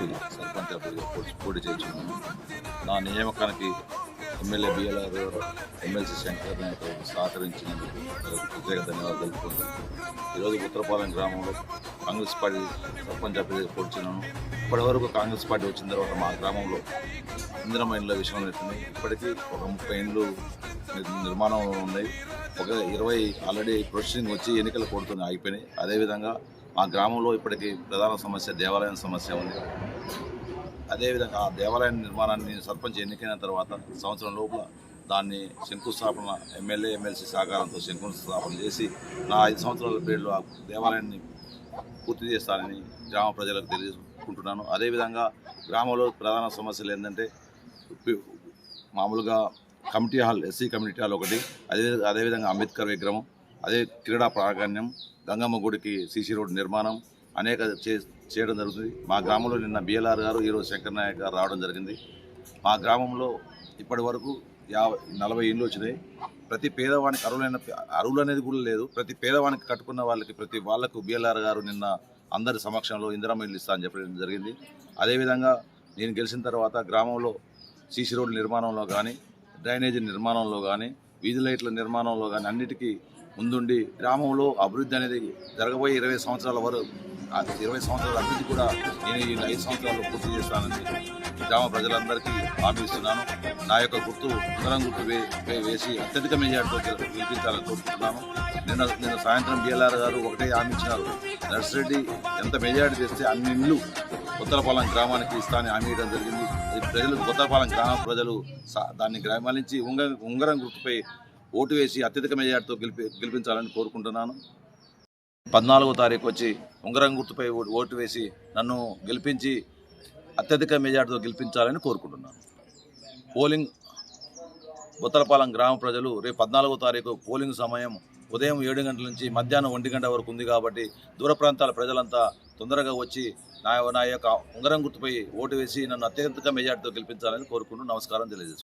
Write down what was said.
Party sarpanch అభ్యర్థిగా పోటీ- పోటీ చేస్తున్నాను నా నియామకానికి ఎమ్మెల్యే బిఎల్ఆర్ ఎమ్మెల్సీ శంకర్ సహకరించినందుకు ప్రత్యేక ధన్యవాదాలు తెలుపుకుంటున్నాను. ఈరోజు ఉత్తరపాలెం గ్రామంలో కాంగ్రెస్ పార్టీ సర్పంచ్ అభ్యర్థిగా పోటీ ఇప్పటివరకు కాంగ్రెస్ పార్టీ వచ్చిన తర్వాత మా గ్రామంలో ఇందిరమ్మ విషయం అవుతుంది ఇప్పటికీ ఒక ముప్పై ఇండ్లు నిర్మాణంలో ఉన్నాయి. ఒక ఇరవై ఆల్రెడీ ప్రొసెసింగ్ వచ్చి ఎన్నికలు కోరుతున్నాయి ఆగిపోయినాయి. అదేవిధంగా మా గ్రామంలో ఇప్పటికీ ప్రధాన సమస్య దేవాలయం సమస్య ఉంది. అదేవిధంగా ఆ దేవాలయం నిర్మాణాన్ని సర్పంచ్ ఎన్నికైన తర్వాత సంవత్సరం లోపల దాన్ని శంకుస్థాపన ఎమ్మెల్యే ఎమ్మెల్సీ సహకారంతో శంకుస్థాపన చేసి నా ఐదు సంవత్సరాల పీరియడ్లో ఆ దేవాలయాన్ని పూర్తి చేస్తానని గ్రామ ప్రజలకు తెలియజేసుకుంటున్నాను. అదేవిధంగా గ్రామంలో ప్రధాన సమస్యలు ఏంటంటే మామూలుగా committee hall SC community hall ఒకటి అదే అదేవిధంగా అంబేద్కర్ విగ్రహం అదే క్రీడా ప్రాధాన్యం గంగమ్మ గుడికి సీసీ రోడ్ నిర్మాణం అనేక చే చేయడం జరుగుతుంది. మా గ్రామంలో నిన్న బిఎల్ఆర్ గారు ఈరోజు శంకర్ నాయక్ గారు రావడం జరిగింది. మా గ్రామంలో ఇప్పటి వరకు యాభై నలభై ఇండ్లు వచ్చినాయి. ప్రతి పేదవానికి అరువులైన అరువులు అనేది కూడా లేదు. ప్రతి పేదవానికి కట్టుకున్న వాళ్ళకి ప్రతి వాళ్ళకు బిఎల్ఆర్ గారు నిన్న అందరి సమక్షంలో ఇందిరమ్మ ఇల్లు ఇస్తా అని చెప్పడం జరిగింది. అదేవిధంగా నేను గెలిచిన తర్వాత గ్రామంలో సీసీ రోడ్ల నిర్మాణంలో కానీ డ్రైనేజీ నిర్మాణంలో కానీ వీధి లైట్ల నిర్మాణంలో కానీ అన్నిటికీ ముందుండి గ్రామంలో అభివృద్ధి అనేది జరగబోయే ఇరవై సంవత్సరాల వరకు ఇరవై సంవత్సరాల అభివృద్ధి కూడా నేను ఈ ఐదు సంవత్సరాల్లో పూర్తి చేస్తానని గ్రామ ప్రజలందరికీ హామీ ఇస్తున్నాను. నా యొక్క గుర్తు ఉంగరం గుర్తు వేసి అత్యధిక మెజార్టీతో గెల- గెలిపించాలని కోరుకుంటున్నాను. నిన్న నిన్న సాయంత్రం బిఎల్ఆర్ గారు ఒకటే హామీ ఇచ్చినారు. నర్సిరెడ్డి ఎంత మెజార్టీ తెస్తే అన్ని ఇళ్ళు ఉత్తరపాలెం గ్రామానికి ఇస్తానని హామీ ఇవ్వడం జరిగింది. ప్రజలు ఉత్తరపాలెం గ్రామ ప్రజలు దాన్ని గ్రామాల నుంచి ఉంగరం గుర్తుపై ఓటు వేసి అత్యధిక మెజార్టీతో గెలిపి గెలిపించాలని కోరుకుంటున్నాను. పద్నాలుగో తారీఖు వచ్చి ఉంగరం గుర్తుపై ఓ- ఓటు వేసి నన్ను గెలిపించి అత్యధిక మెజార్టీతో గెలిపించాలని కోరుకుంటున్నాను. పోలింగ్ ఉత్తరపాలెం గ్రామ ప్రజలు రేపు పద్నాలుగో తారీఖు పోలింగ్ సమయం ఉదయం ఏడు గంటల నుంచి మధ్యాహ్నం ఒంటి గంట వరకు ఉంది కాబట్టి దూర ప్రాంతాల ప్రజలంతా తొందరగా వచ్చి నా నా యొక్క ఉంగరం గుర్తుపై ఓటు వేసి నన్ను అత్యధిక మెజార్టీతో గెలిపించాలని కోరుకుంటూ నమస్కారం తెలియజేస్తాను